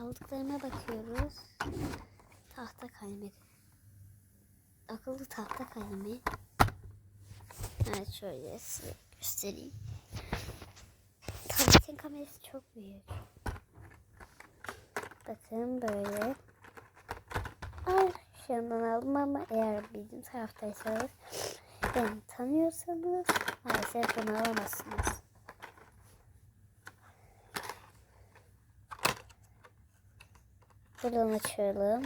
aldıklarıma bakıyoruz. Tahta kalemi. Akıllı tahta kalemi. Evet şöyle size göstereyim. Tabletin kamerası çok büyük. Bakın böyle. Ay şu yandan aldım ama eğer bizim taraftaysanız beni tanıyorsanız maalesef bunu alamazsınız. Buradan açalım.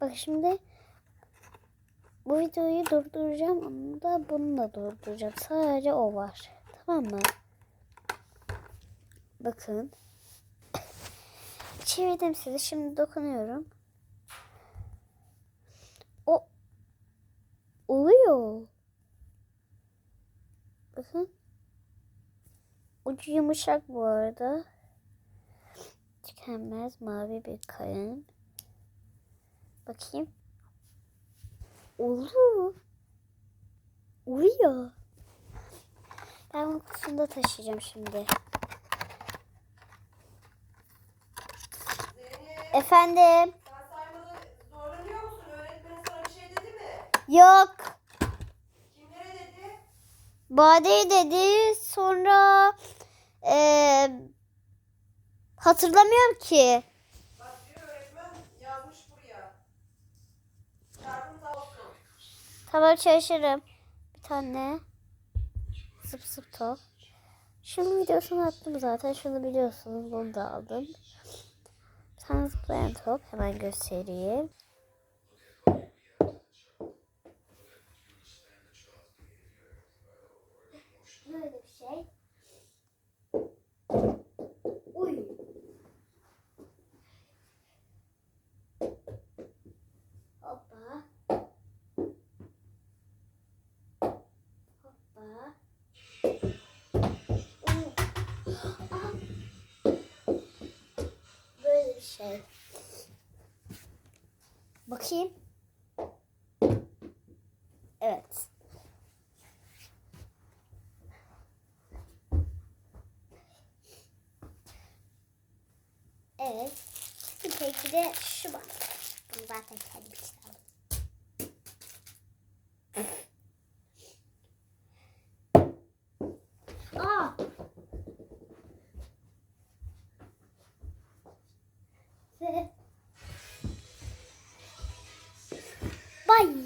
Bak şimdi bu videoyu durduracağım onu da bunu da durduracağım. Sadece o var. Tamam mı? Bakın. Çevirdim sizi. Şimdi dokunuyorum. O oluyor. Bakın. Ucu yumuşak bu arada. Tükenmez mavi bir kalem. Bakayım. Olur. Oluyor. Ben bunu kutusunda taşıyacağım şimdi. Efendim. Sen saymada zorlanıyor musun? Öğretmen sana bir şey dedi mi? Yok. Kimlere dedi? Bade dedi. Sonra eee hatırlamıyorum ki. Bak diyor öğretmen yazmış buraya. Olsun. Tamam çalışırım. Bir tane zıp zıp top. Şunun videosunu attım zaten. Şunu biliyorsunuz. Bunu da aldım. Bir tane zıplayan top. Hemen göstereyim. Böyle bir şey. Bakayım. Evet. Evet. Peki de şu bak. Bunu zaten kendim için oi